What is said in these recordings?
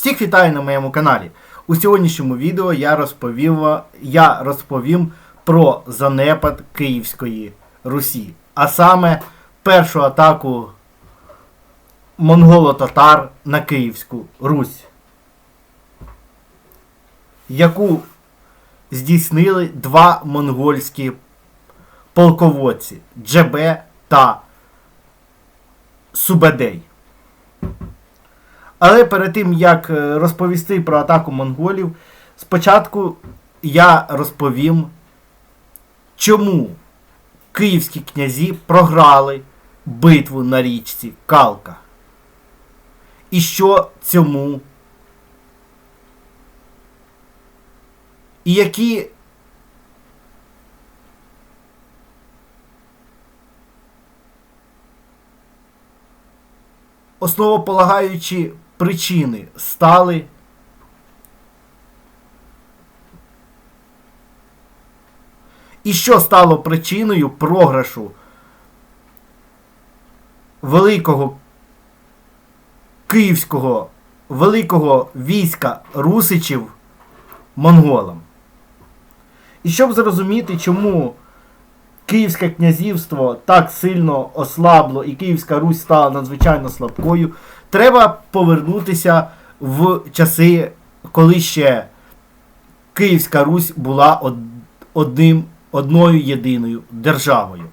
Всіх вітаю на моєму каналі. У сьогоднішньому відео я розповів, я розповім про занепад Київської Русі, а саме першу атаку монголо-татар на Київську Русь, яку здійснили два монгольські полководці Джебе та Субедей. Але перед тим, як е, розповісти про атаку монголів, спочатку я розповім, чому київські князі програли битву на річці Калка. І що цьому. І які основополагаючі причини стали і що стало причиною програшу великого київського великого війська русичів монголам. І щоб зрозуміти, чому Київське князівство так сильно ослабло і Київська Русь стала надзвичайно слабкою, треба повернутися в часи, коли ще Київська Русь була одним, одною єдиною державою.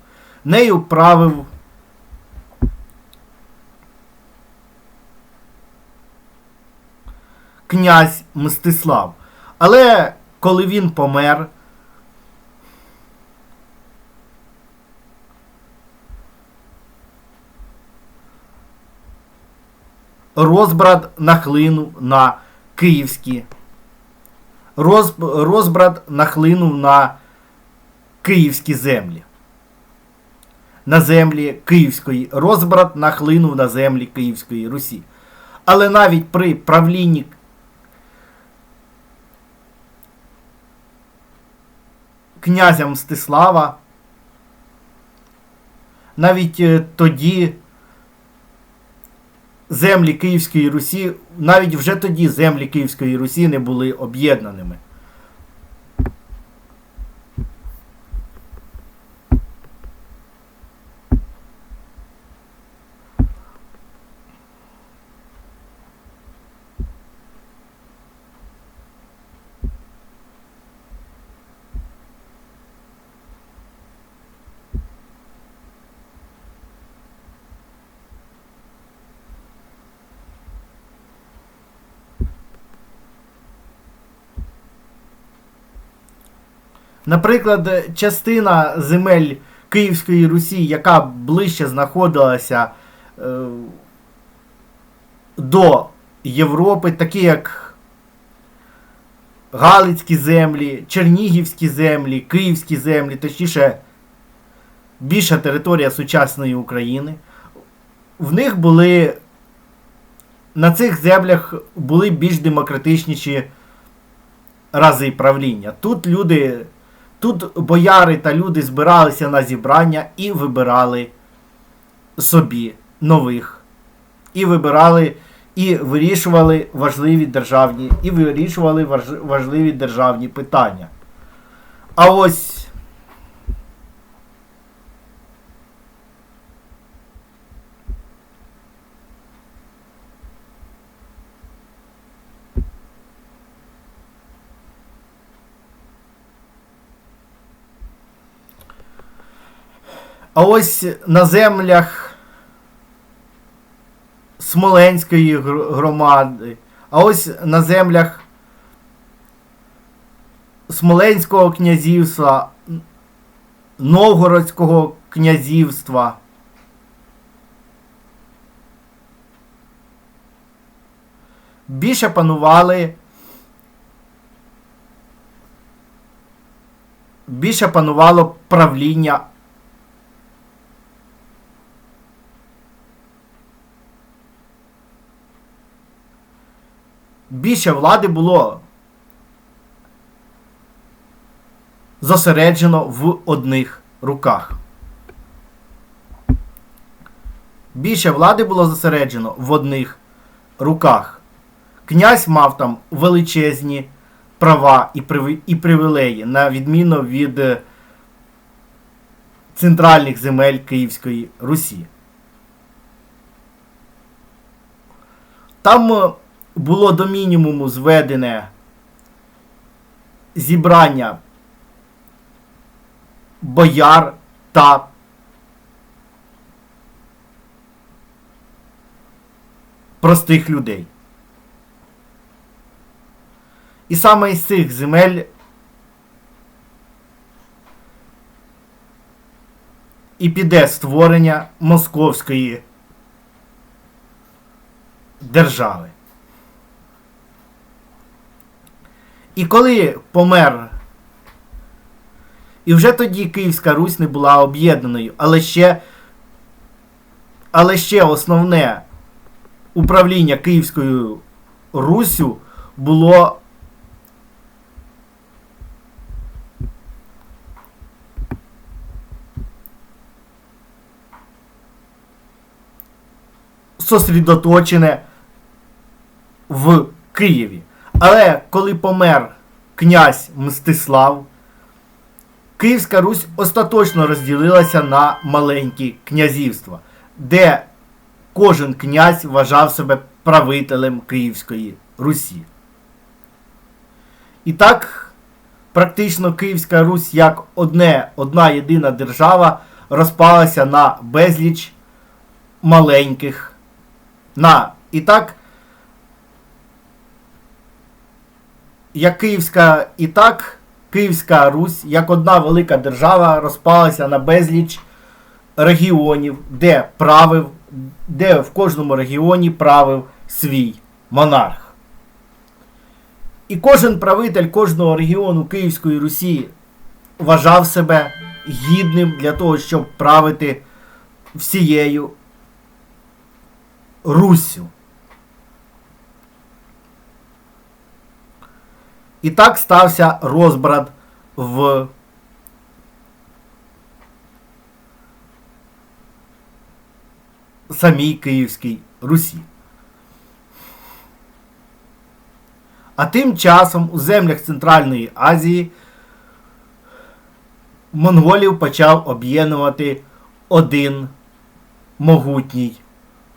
Нею правив князь Мстислав. Але коли він помер, розбрат нахлинув на київські. Роз, розбрат нахлинув на київські землі. На землі Київської. Розбрат нахлинув на землі Київської Русі. Але навіть при правлінні князя Мстислава, навіть е, тоді землі Київської Русі, навіть вже тоді землі Київської Русі не були об'єднаними. Наприклад, частина земель Київської Русі, яка ближче знаходилася е, до Європи, такі як Галицькі землі, Чернігівські землі, Київські землі, точніше, більша територія сучасної України, в них були на цих землях були більш демократичніші рази правління. Тут люди. Тут бояри та люди збиралися на зібрання і вибирали собі нових. І вибирали, і вирішували важливі державні, і вирішували важ- важливі державні питання. А ось. А ось на землях Смоленської громади, а ось на землях Смоленського князівства, Новгородського князівства. Більше панували більше панувало правління більше влади було зосереджено в одних руках. Більше влади було зосереджено в одних руках. Князь мав там величезні права і, привілеї, на відміну від е, центральних земель Київської Русі. Там е, було до мінімуму зведене зібрання бояр та простих людей. І саме із цих земель і піде створення Московської держави. І коли помер, і вже тоді Київська Русь не була об'єднаною, але ще, але ще основне управління Київською Руссю було сосредоточене в Києві. Але коли помер князь Мстислав, Київська Русь остаточно розділилася на маленькі князівства, де кожен князь вважав себе правителем Київської Русі. І так, практично Київська Русь як одне, одна єдина держава розпалася на безліч маленьких. На. І так, як Київська і так, Київська Русь, як одна велика держава, розпалася на безліч регіонів, де правив, де в кожному регіоні правив свій монарх. І кожен правитель кожного регіону Київської Русі вважав себе гідним для того, щоб правити всією Руссю. І так стався розбрат в самій Київській Русі. А тим часом у землях Центральної Азії монголів почав об'єднувати один могутній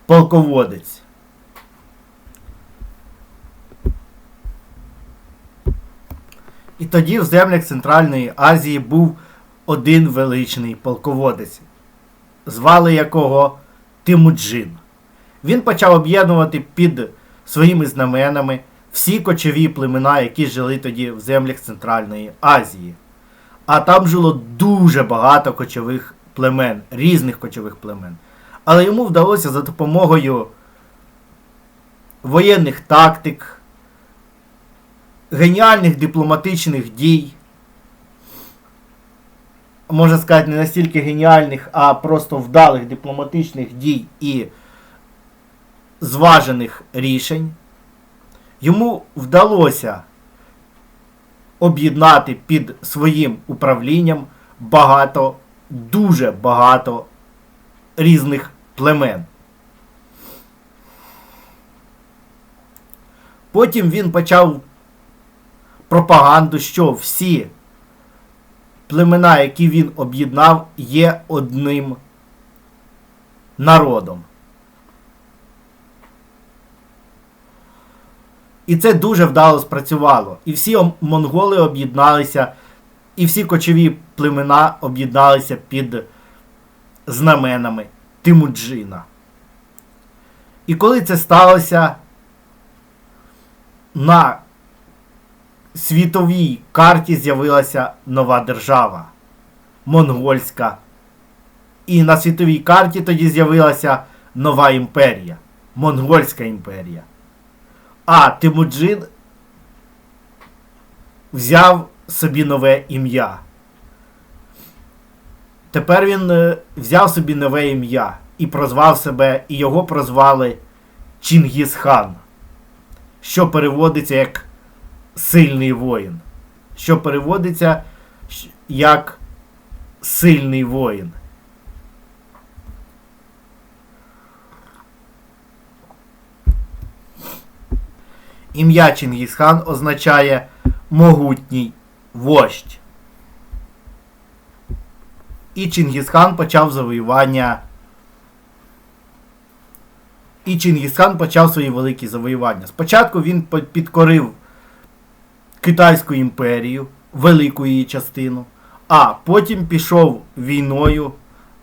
полководець. І тоді в землях Центральної Азії був один величний полководець, звали якого Тимуджин. Він почав об'єднувати під своїми знаменами всі кочові племена, які жили тоді в землях Центральної Азії. А там жило дуже багато кочових племен, різних кочових племен. Але йому вдалося за допомогою воєнних тактик, геніальних дипломатичних дій, можна сказати, не настільки геніальних, а просто вдалих дипломатичних дій і зважених рішень, йому вдалося об'єднати під своїм управлінням багато, дуже багато різних племен. Потім він почав пропаганду, що всі племена, які він об'єднав, є одним народом. І це дуже вдало спрацювало. І всі монголи об'єдналися, і всі кочові племена об'єдналися під знаменами Тимуджина. І коли це сталося на світовій карті з'явилася нова держава монгольська. І на світовій карті тоді з'явилася нова імперія Монгольська імперія. А Тимуджин взяв собі нове ім'я. Тепер він е, взяв собі нове ім'я і прозвав себе, і його прозвали Чингісхан, що переводиться як сильний воїн. Що переводиться як сильний воїн. Ім'я Чингісхан означає могутній вождь. І Чингісхан почав завоювання. І Чингісхан почав свої великі завоювання. Спочатку він підкорив Китайську імперію, велику її частину, а потім пішов війною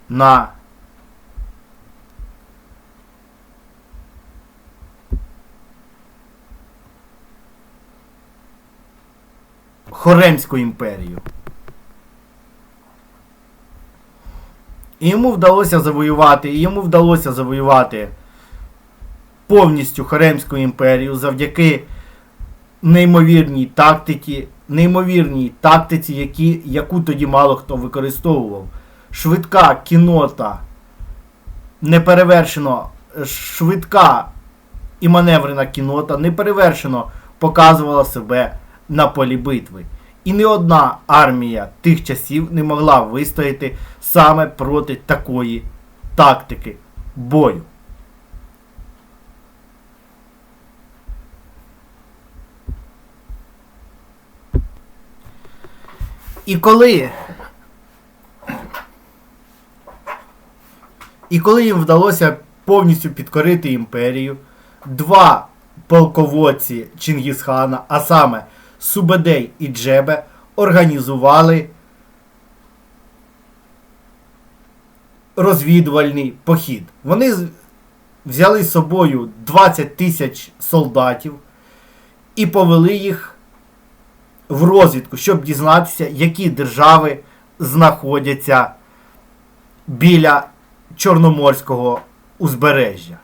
на Хоремську імперію. І йому вдалося завоювати, і йому вдалося завоювати повністю Хоремську імперію завдяки неймовірній тактиці, неймовірній тактиці, які, яку тоді мало хто використовував. Швидка кінота, неперевершено швидка і маневрена кінота неперевершено показувала себе на полі битви. І не одна армія тих часів не могла вистояти саме проти такої тактики бою. І коли. І коли їм вдалося повністю підкорити імперію, два полководці Чингісхана, а саме Субедей і Джебе, організували розвідувальний похід. Вони взяли з собою 20 тисяч солдатів і повели їх в розвідку, щоб дізнатися, які держави знаходяться біля Чорноморського узбережжя.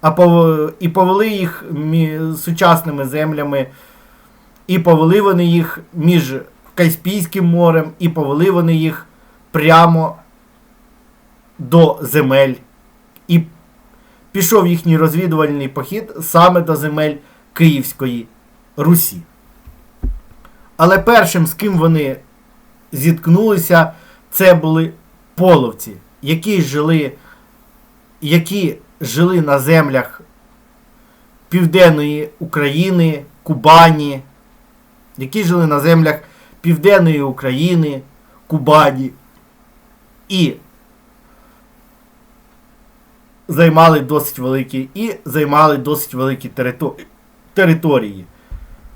А пов... І повели їх мі... сучасними землями, і повели вони їх між Каспійським морем, і повели вони їх прямо до земель. І пішов їхній розвідувальний похід саме до земель Київської Русі. Але першим, з ким вони зіткнулися, це були половці, які жили, які жили на землях Південної України, Кубані, які жили на землях Південної України, Кубані і займали досить великі і займали досить великі території.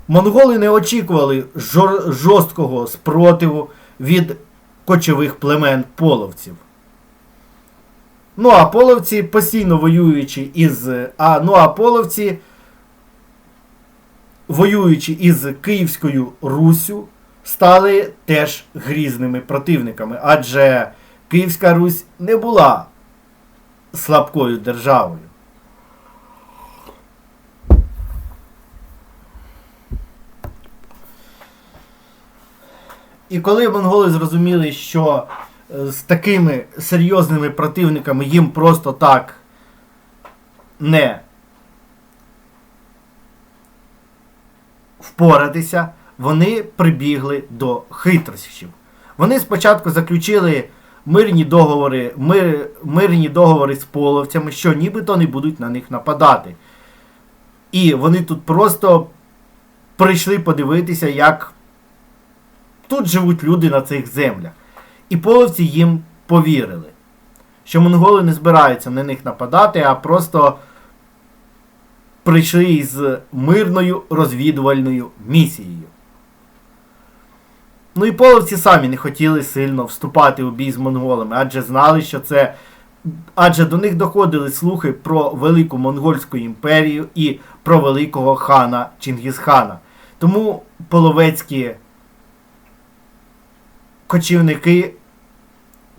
Монголи не очікували жор- жорсткого спротиву від кочових племен половців. Ну а половці постійно воюючи із. А, ну а половці, воюючи із Київською Руссю, стали теж грізними противниками, адже Київська Русь не була слабкою державою. І коли монголи зрозуміли, що е, з такими серйозними противниками їм просто так не впоратися, вони прибігли до хитрощів. Вони спочатку заключили мирні договори, мир, мирні договори з половцями, що нібито не будуть на них нападати. І вони тут просто прийшли подивитися, як тут живуть люди на цих землях. І половці їм повірили, що монголи не збираються на них нападати, а просто прийшли із мирною розвідувальною місією. Ну і половці самі не хотіли сильно вступати у бій з монголами, адже знали, що це. Адже до них доходили слухи про велику монгольську імперію і про великого хана Чингісхана. Тому половецькі кочівники,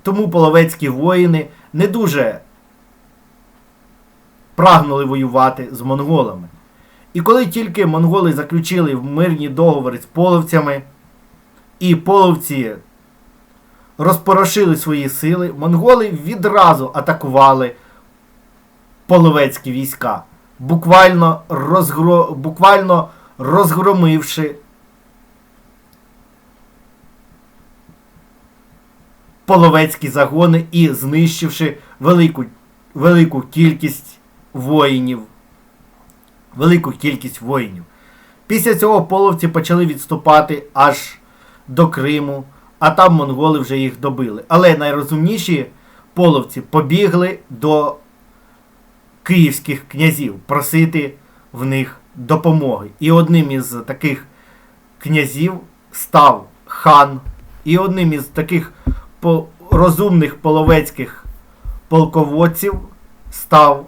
тому половецькі воїни не дуже прагнули воювати з монголами. І коли тільки монголи заключили мирні договори з половцями, і половці розпорошили свої сили, монголи відразу атакували половецькі війська, буквально, розгро... буквально розгромивши половецькі загони і знищивши велику, велику кількість воїнів велику кількість воїнів. Після цього половці почали відступати аж до Криму, а там монголи вже їх добили. Але найрозумніші половці побігли до київських князів просити в них допомоги. І одним із таких князів став хан, і одним із таких розумних половецьких полководців став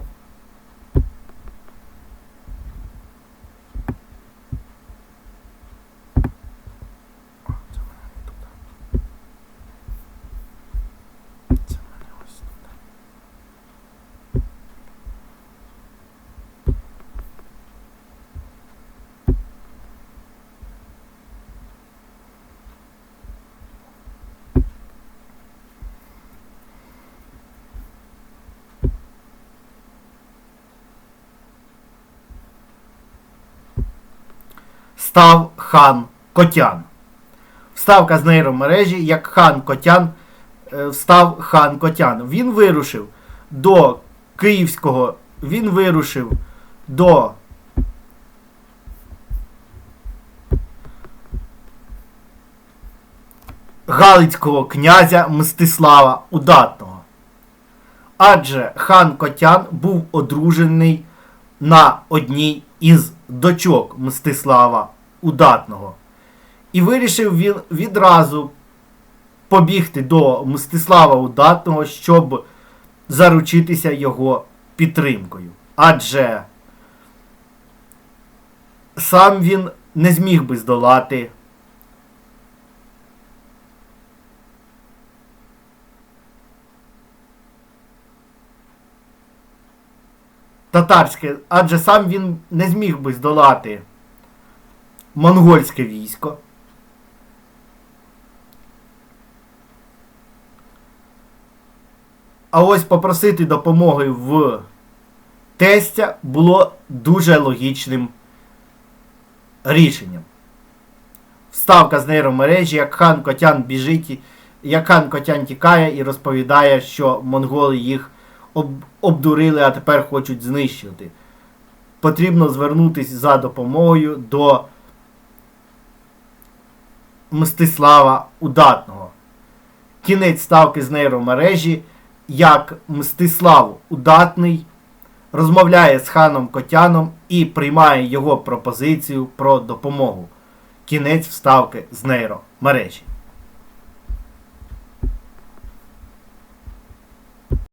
став хан Котян. Вставка з нейромережі, як хан Котян е, встав хан Котян. Він вирушив до Київського, він вирушив до Галицького князя Мстислава Удатного. Адже хан Котян був одружений на одній із дочок Мстислава Удатного. І вирішив він відразу побігти до Мстислава Удатного, щоб заручитися його підтримкою. Адже сам він не зміг би здолати татарське, адже сам він не зміг би здолати монгольське військо. А ось попросити допомоги в тестя було дуже логічним рішенням. Вставка з нейромережі, як хан Котян біжить, як хан Котян тікає і розповідає, що монголи їх об, обдурили, а тепер хочуть знищити. Потрібно звернутися за допомогою до Мстислава Удатного. Кінець ставки з нейромережі, як Мстислав Удатний розмовляє з ханом Котяном і приймає його пропозицію про допомогу. Кінець вставки з нейромережі.